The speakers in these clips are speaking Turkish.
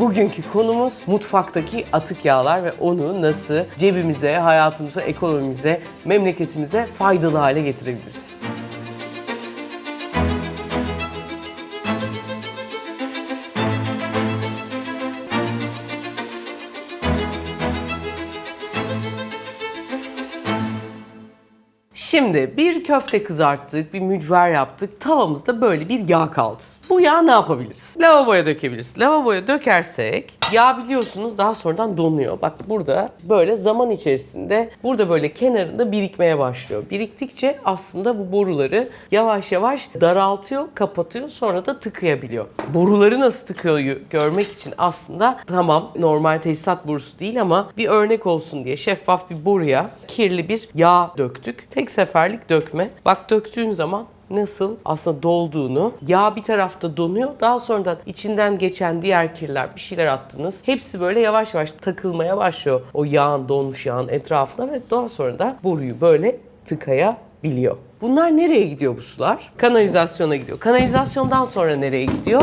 Bugünkü konumuz mutfaktaki atık yağlar ve onu nasıl cebimize, hayatımıza, ekonomimize, memleketimize faydalı hale getirebiliriz. Şimdi bir köfte kızarttık, bir mücver yaptık. Tavamızda böyle bir yağ kaldı. Bu yağ ne yapabiliriz? Lavaboya dökebiliriz. Lavaboya dökersek yağ biliyorsunuz daha sonradan donuyor. Bak burada böyle zaman içerisinde burada böyle kenarında birikmeye başlıyor. Biriktikçe aslında bu boruları yavaş yavaş daraltıyor, kapatıyor sonra da tıkayabiliyor. Boruları nasıl tıkıyor görmek için aslında tamam normal tesisat borusu değil ama bir örnek olsun diye şeffaf bir boruya kirli bir yağ döktük. Tek seferlik dökme. Bak döktüğün zaman nasıl aslında dolduğunu, yağ bir tarafta donuyor. Daha sonra da içinden geçen diğer kirler, bir şeyler attınız. Hepsi böyle yavaş yavaş takılmaya başlıyor o yağın, donmuş yağın etrafına ve daha sonra da boruyu böyle tıkayabiliyor. Bunlar nereye gidiyor bu sular? Kanalizasyona gidiyor. Kanalizasyondan sonra nereye gidiyor?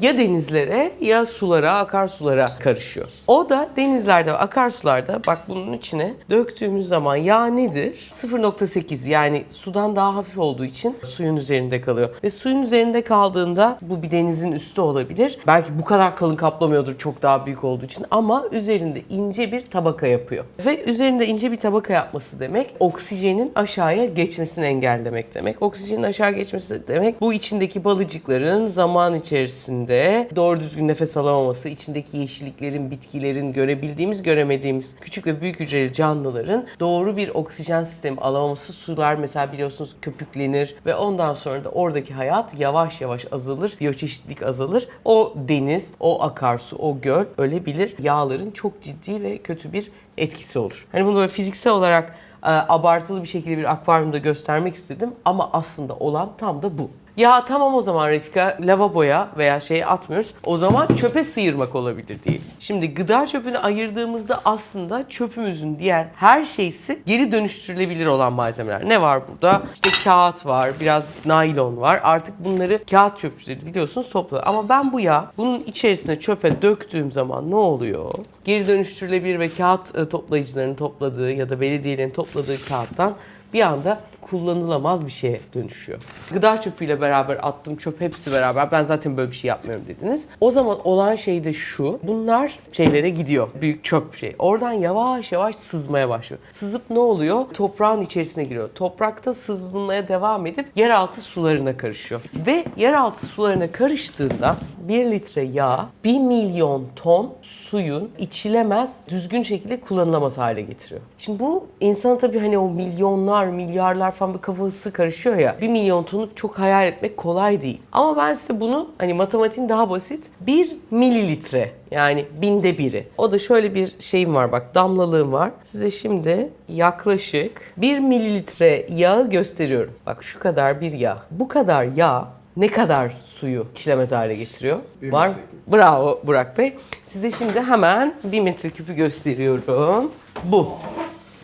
Ya denizlere ya sulara, akarsulara karışıyor. O da denizlerde akarsularda bak bunun içine döktüğümüz zaman yağ nedir? 0.8 yani sudan daha hafif olduğu için suyun üzerinde kalıyor. Ve suyun üzerinde kaldığında bu bir denizin üstü olabilir. Belki bu kadar kalın kaplamıyordur çok daha büyük olduğu için ama üzerinde ince bir tabaka yapıyor. Ve üzerinde ince bir tabaka yapması demek oksijenin aşağıya geçmesini engellemek demek. Oksijenin aşağı geçmesi demek bu içindeki balıcıkların zaman içerisinde doğru düzgün nefes alamaması, içindeki yeşilliklerin, bitkilerin, görebildiğimiz, göremediğimiz küçük ve büyük hücreli canlıların doğru bir oksijen sistemi alamaması, sular mesela biliyorsunuz köpüklenir ve ondan sonra da oradaki hayat yavaş yavaş azalır, biyoçeşitlilik azalır. O deniz, o akarsu, o göl ölebilir. Yağların çok ciddi ve kötü bir etkisi olur. Hani bunu böyle fiziksel olarak abartılı bir şekilde bir akvaryumda göstermek istedim ama aslında olan tam da bu. Ya tamam o zaman Refika lavaboya veya şeye atmıyoruz. O zaman çöpe sıyırmak olabilir diyelim. Şimdi gıda çöpünü ayırdığımızda aslında çöpümüzün diğer her şeysi geri dönüştürülebilir olan malzemeler. Ne var burada? İşte kağıt var, biraz naylon var. Artık bunları kağıt çöpçüleri biliyorsunuz topluyor. Ama ben bu yağ bunun içerisine çöpe döktüğüm zaman ne oluyor? Geri dönüştürülebilir ve kağıt e, toplayıcıların topladığı ya da belediyelerin topladığı kağıttan bir anda kullanılamaz bir şeye dönüşüyor. Gıda çöpüyle beraber attım çöp hepsi beraber ben zaten böyle bir şey yapmıyorum dediniz. O zaman olan şey de şu. Bunlar şeylere gidiyor. Büyük çöp şey. Oradan yavaş yavaş sızmaya başlıyor. Sızıp ne oluyor? Toprağın içerisine giriyor. Toprakta sızılmaya devam edip yeraltı sularına karışıyor. Ve yeraltı sularına karıştığında 1 litre yağ 1 milyon ton suyun içilemez düzgün şekilde kullanılamaz hale getiriyor. Şimdi bu insana tabii hani o milyonlar, milyarlar falan bir kafası karışıyor ya. 1 milyon tonu çok hayal etmek kolay değil. Ama ben size bunu hani matematiğin daha basit 1 mililitre yani binde biri. O da şöyle bir şeyim var bak damlalığım var. Size şimdi yaklaşık 1 mililitre yağı gösteriyorum. Bak şu kadar bir yağ. Bu kadar yağ ne kadar suyu işlemez hale getiriyor? Bir Var. metreküp. Bravo Burak Bey. Size şimdi hemen bir metreküpü gösteriyorum. Bu.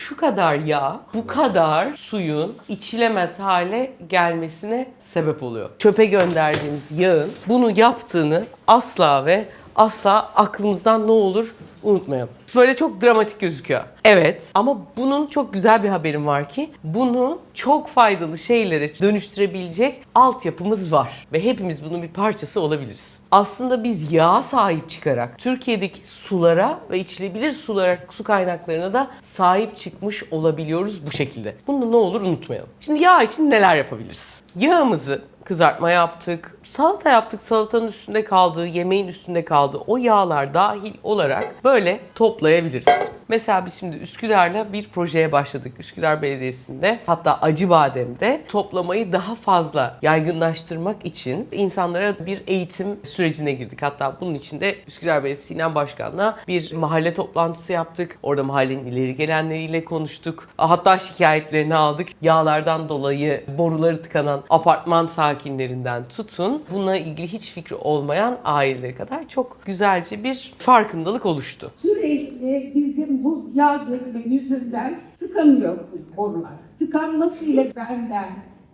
Şu kadar yağ, bu kadar suyun içilemez hale gelmesine sebep oluyor. Çöpe gönderdiğimiz yağın bunu yaptığını asla ve asla aklımızdan ne olur unutmayalım. Böyle çok dramatik gözüküyor. Evet ama bunun çok güzel bir haberim var ki bunu çok faydalı şeylere dönüştürebilecek altyapımız var. Ve hepimiz bunun bir parçası olabiliriz. Aslında biz yağa sahip çıkarak Türkiye'deki sulara ve içilebilir sulara, su kaynaklarına da sahip çıkmış olabiliyoruz bu şekilde. Bunu ne olur unutmayalım. Şimdi yağ için neler yapabiliriz? Yağımızı kızartma yaptık, salata yaptık, salatanın üstünde kaldığı, yemeğin üstünde kaldığı o yağlar dahil olarak böyle toplayabiliriz. Mesela biz şimdi Üsküdar'la bir projeye başladık. Üsküdar Belediyesi'nde hatta Acıbadem'de toplamayı daha fazla yaygınlaştırmak için insanlara bir eğitim sürecine girdik. Hatta bunun için de Üsküdar Belediyesi Sinem Başkan'la bir mahalle toplantısı yaptık. Orada mahallenin ileri gelenleriyle konuştuk. Hatta şikayetlerini aldık. Yağlardan dolayı boruları tıkanan apartman sakinlerinden tutun. Bununla ilgili hiç fikri olmayan ailelere kadar çok güzelce bir farkındalık oluştu. Sürekli bizim bu yağ dönümü yüzünden tıkanıyor borular. Tıkanmasıyla benden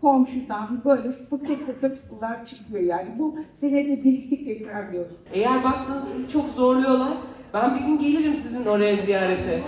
komşudan böyle fıkır fıkır sular çıkıyor yani. Bu senede bir iki tekrarlıyoruz. Eğer baktınız sizi çok zorluyorlar, ben bir gün gelirim sizin oraya ziyarete.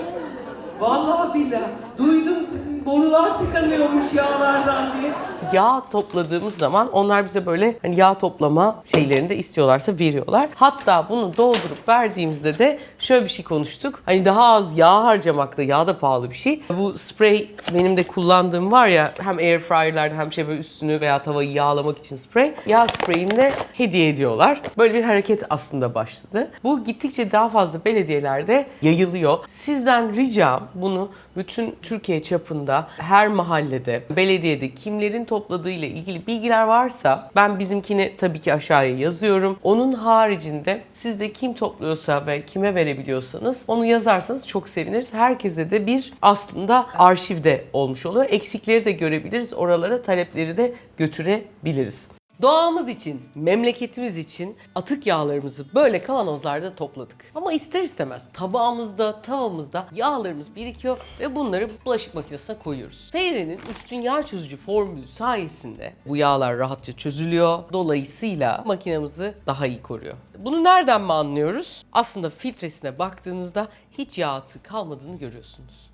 Vallahi billahi. Duydum sizin borular tıkanıyormuş yağlardan diye. Yağ topladığımız zaman onlar bize böyle hani yağ toplama şeylerini de istiyorlarsa veriyorlar. Hatta bunu doldurup verdiğimizde de şöyle bir şey konuştuk. Hani daha az yağ harcamak da yağ da pahalı bir şey. Bu sprey benim de kullandığım var ya hem air fryer'larda hem şey böyle üstünü veya tavayı yağlamak için sprey. Yağ spreyini de hediye ediyorlar. Böyle bir hareket aslında başladı. Bu gittikçe daha fazla belediyelerde yayılıyor. Sizden ricam bunu bütün Türkiye çapında her mahallede, belediyede kimlerin topladığıyla ilgili bilgiler varsa ben bizimkini tabii ki aşağıya yazıyorum. Onun haricinde siz de kim topluyorsa ve kime verebiliyorsanız onu yazarsanız çok seviniriz. Herkese de bir aslında arşivde olmuş oluyor. Eksikleri de görebiliriz. Oralara talepleri de götürebiliriz. Doğamız için, memleketimiz için atık yağlarımızı böyle kavanozlarda topladık. Ama ister istemez tabağımızda, tavamızda yağlarımız birikiyor ve bunları bulaşık makinesine koyuyoruz. Feyre'nin üstün yağ çözücü formülü sayesinde bu yağlar rahatça çözülüyor. Dolayısıyla makinemizi daha iyi koruyor. Bunu nereden mi anlıyoruz? Aslında filtresine baktığınızda hiç yağ atığı kalmadığını görüyorsunuz.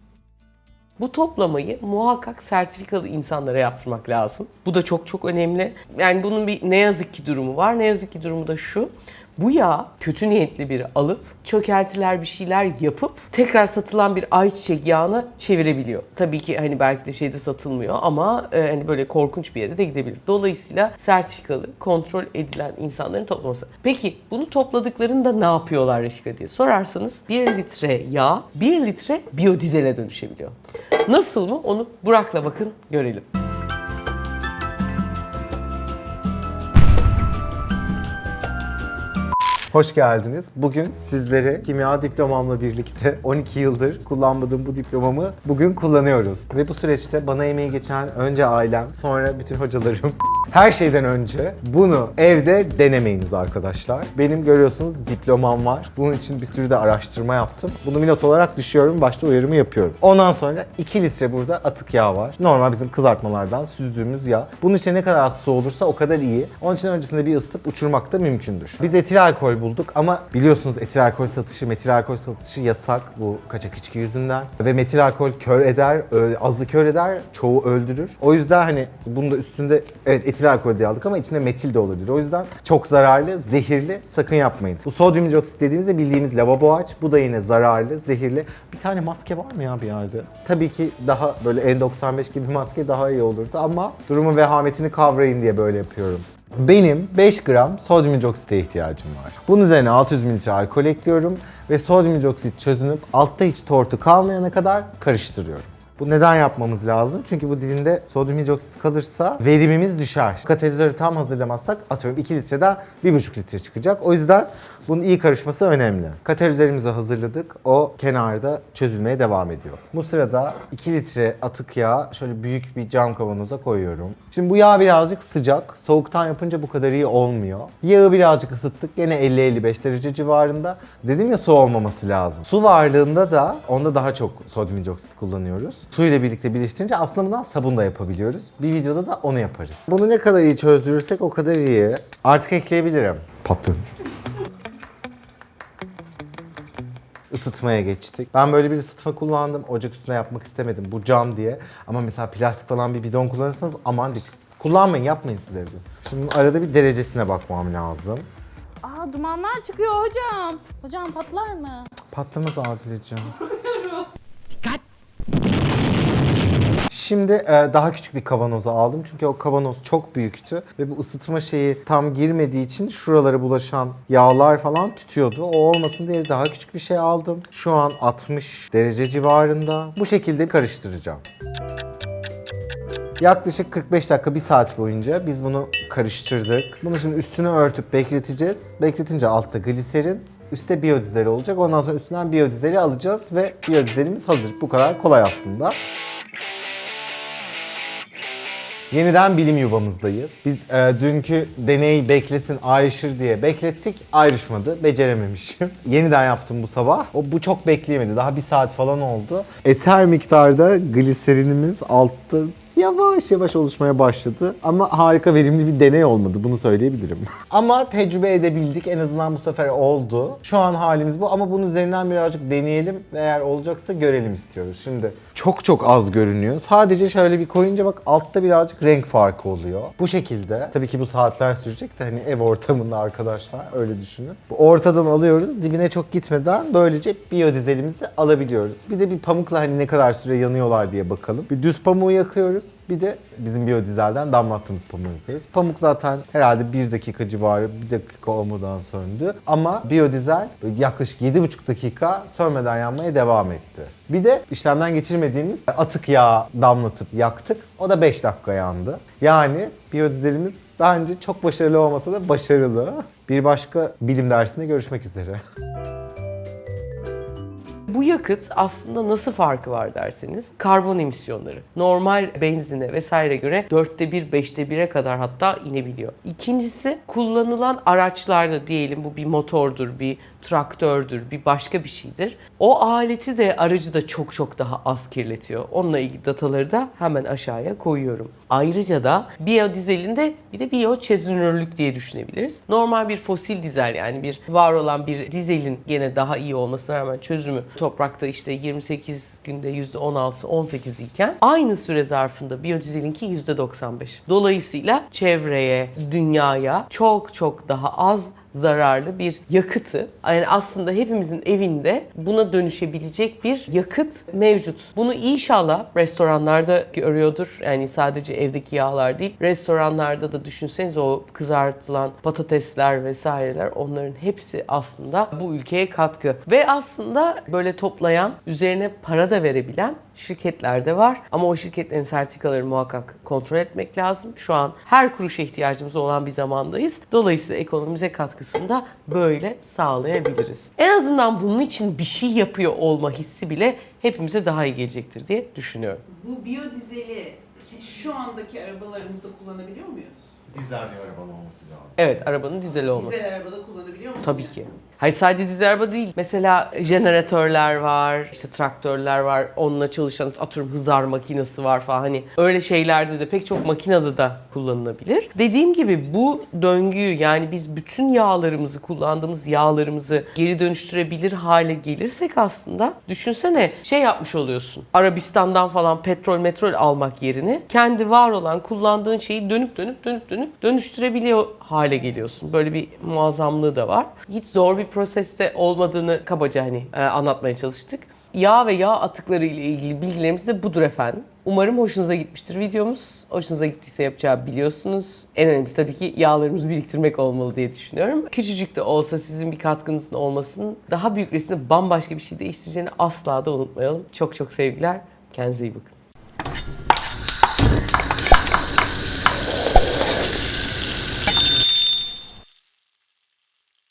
Bu toplamayı muhakkak sertifikalı insanlara yaptırmak lazım. Bu da çok çok önemli. Yani bunun bir ne yazık ki durumu var. Ne yazık ki durumu da şu. Bu yağ kötü niyetli biri alıp çökeltiler bir şeyler yapıp tekrar satılan bir ayçiçek yağına çevirebiliyor. Tabii ki hani belki de şeyde satılmıyor ama e, hani böyle korkunç bir yere de gidebilir. Dolayısıyla sertifikalı, kontrol edilen insanların toplaması. Peki bunu topladıklarında ne yapıyorlar Reşika diye sorarsanız 1 litre yağ 1 litre biyodizele dönüşebiliyor. Nasıl mı onu Burak'la bakın görelim. Hoş geldiniz. Bugün sizlere kimya diplomamla birlikte 12 yıldır kullanmadığım bu diplomamı bugün kullanıyoruz. Ve bu süreçte bana emeği geçen önce ailem, sonra bütün hocalarım, her şeyden önce bunu evde denemeyiniz arkadaşlar. Benim görüyorsunuz diplomam var. Bunun için bir sürü de araştırma yaptım. Bunu bir not olarak düşüyorum, başta uyarımı yapıyorum. Ondan sonra 2 litre burada atık yağ var. Normal bizim kızartmalardan süzdüğümüz yağ. Bunun içine ne kadar az su olursa o kadar iyi. Onun için öncesinde bir ısıtıp uçurmak da mümkündür. Biz etil alkol bulduk ama biliyorsunuz etil alkol satışı, metil alkol satışı yasak bu kaçak içki yüzünden. Ve metil alkol kör eder, azı kör eder, çoğu öldürür. O yüzden hani bunu da üstünde evet etil alkol diye aldık ama içinde metil de olabilir. O yüzden çok zararlı, zehirli sakın yapmayın. Bu sodyum hidroksit dediğimizde bildiğimiz lavabo ağaç. Bu da yine zararlı, zehirli. Bir tane maske var mı ya bir yerde? Tabii ki daha böyle N95 gibi maske daha iyi olurdu ama durumun vehametini kavrayın diye böyle yapıyorum. Benim 5 gram sodyum hidroksite ihtiyacım var. Bunun üzerine 600 ml alkol ekliyorum ve sodyum hidroksit çözünüp altta hiç tortu kalmayana kadar karıştırıyorum. Bu neden yapmamız lazım? Çünkü bu dibinde sodyum hidroksit kalırsa verimimiz düşer. Katalizörü tam hazırlamazsak atıyorum 2 litreden 1,5 litre çıkacak. O yüzden bunun iyi karışması önemli. Katalizörümüzü hazırladık. O kenarda çözülmeye devam ediyor. Bu sırada 2 litre atık yağ şöyle büyük bir cam kavanoza koyuyorum. Şimdi bu yağ birazcık sıcak. Soğuktan yapınca bu kadar iyi olmuyor. Yağı birazcık ısıttık. Gene 50-55 derece civarında. Dedim ya su olmaması lazım. Su varlığında da onda daha çok sodyum hidroksit kullanıyoruz. Su ile birlikte birleştirince aslında bundan sabun da yapabiliyoruz. Bir videoda da onu yaparız. Bunu ne kadar iyi çözdürürsek o kadar iyi. Artık ekleyebilirim. Patlıyorum. Isıtmaya geçtik. Ben böyle bir ısıtma kullandım. Ocak üstünde yapmak istemedim. Bu cam diye. Ama mesela plastik falan bir bidon kullanırsanız aman dik. Kullanmayın, yapmayın siz evde. Şimdi arada bir derecesine bakmam lazım. Aa dumanlar çıkıyor hocam. Hocam patlar mı? Patlamaz Adileciğim. Şimdi e, daha küçük bir kavanoza aldım çünkü o kavanoz çok büyüktü ve bu ısıtma şeyi tam girmediği için şuralara bulaşan yağlar falan tütüyordu. O olmasın diye daha küçük bir şey aldım. Şu an 60 derece civarında. Bu şekilde karıştıracağım. Yaklaşık 45 dakika, 1 saat boyunca biz bunu karıştırdık. Bunu şimdi üstünü örtüp bekleteceğiz. Bekletince altta gliserin, üstte biyodizel olacak. Ondan sonra üstünden biyodizeli alacağız ve biyodizelimiz hazır. Bu kadar kolay aslında. Yeniden bilim yuvamızdayız. Biz e, dünkü deney beklesin ayrışır diye beklettik. Ayrışmadı. Becerememişim. Yeniden yaptım bu sabah. O bu çok bekleyemedi. Daha bir saat falan oldu. Eser miktarda gliserinimiz altta yavaş yavaş oluşmaya başladı. Ama harika verimli bir deney olmadı bunu söyleyebilirim. ama tecrübe edebildik en azından bu sefer oldu. Şu an halimiz bu ama bunun üzerinden birazcık deneyelim eğer olacaksa görelim istiyoruz. Şimdi çok çok az görünüyor. Sadece şöyle bir koyunca bak altta birazcık renk farkı oluyor. Bu şekilde tabii ki bu saatler sürecek de hani ev ortamında arkadaşlar öyle düşünün. Bu ortadan alıyoruz dibine çok gitmeden böylece biyodizelimizi alabiliyoruz. Bir de bir pamukla hani ne kadar süre yanıyorlar diye bakalım. Bir düz pamuğu yakıyoruz. Bir de bizim biyodizelden damlattığımız pamuğu yakıyoruz. Pamuk zaten herhalde bir dakika civarı, bir dakika olmadan söndü. Ama biyodizel yaklaşık 7,5 dakika sönmeden yanmaya devam etti. Bir de işlemden geçirmediğimiz atık yağ damlatıp yaktık. O da 5 dakika yandı. Yani biyodizelimiz bence çok başarılı olmasa da başarılı. Bir başka bilim dersinde görüşmek üzere. Bu yakıt aslında nasıl farkı var derseniz karbon emisyonları. Normal benzine vesaire göre dörtte bir, beşte bire kadar hatta inebiliyor. İkincisi kullanılan araçlarda diyelim bu bir motordur, bir traktördür, bir başka bir şeydir. O aleti de aracı da çok çok daha az kirletiyor. Onunla ilgili dataları da hemen aşağıya koyuyorum. Ayrıca da biyodizelinde bir de biyoçözünürlük diye düşünebiliriz. Normal bir fosil dizel yani bir var olan bir dizelin gene daha iyi olmasına rağmen çözümü toprakta işte 28 günde %16, 18 iken aynı süre zarfında biyodizelinki %95. Dolayısıyla çevreye, dünyaya çok çok daha az zararlı bir yakıtı yani aslında hepimizin evinde buna dönüşebilecek bir yakıt mevcut. Bunu inşallah restoranlarda görüyordur. Yani sadece evdeki yağlar değil. Restoranlarda da düşünseniz o kızartılan patatesler vesaireler onların hepsi aslında bu ülkeye katkı. Ve aslında böyle toplayan, üzerine para da verebilen şirketler de var. Ama o şirketlerin sertifikalarını muhakkak kontrol etmek lazım. Şu an her kuruşa ihtiyacımız olan bir zamandayız. Dolayısıyla ekonomimize katkısını da böyle sağlayabiliriz. En azından bunun için bir şey yapıyor olma hissi bile hepimize daha iyi gelecektir diye düşünüyorum. Bu biyodizeli şu andaki arabalarımızda kullanabiliyor muyuz? Dizel bir arabanın olması lazım. Evet, arabanın dizeli olması. Dizel arabada kullanabiliyor musunuz? Tabii ki. Hayır sadece dizel araba değil. Mesela jeneratörler var, işte traktörler var, onunla çalışan atıyorum hızar makinesi var falan. Hani öyle şeylerde de pek çok makinede de kullanılabilir. Dediğim gibi bu döngüyü yani biz bütün yağlarımızı, kullandığımız yağlarımızı geri dönüştürebilir hale gelirsek aslında düşünsene şey yapmış oluyorsun. Arabistan'dan falan petrol metrol almak yerine kendi var olan kullandığın şeyi dönüp dönüp dönüp dönüp dönüştürebiliyor hale geliyorsun. Böyle bir muazzamlığı da var. Hiç zor bir proseste olmadığını kabaca hani e, anlatmaya çalıştık. Yağ ve yağ atıkları ile ilgili bilgilerimiz de budur efendim. Umarım hoşunuza gitmiştir videomuz. Hoşunuza gittiyse yapacağı biliyorsunuz. En önemlisi tabii ki yağlarımızı biriktirmek olmalı diye düşünüyorum. Küçücük de olsa sizin bir katkınızın olmasının daha büyük resimde bambaşka bir şey değiştireceğini asla da unutmayalım. Çok çok sevgiler. Kendinize iyi bakın.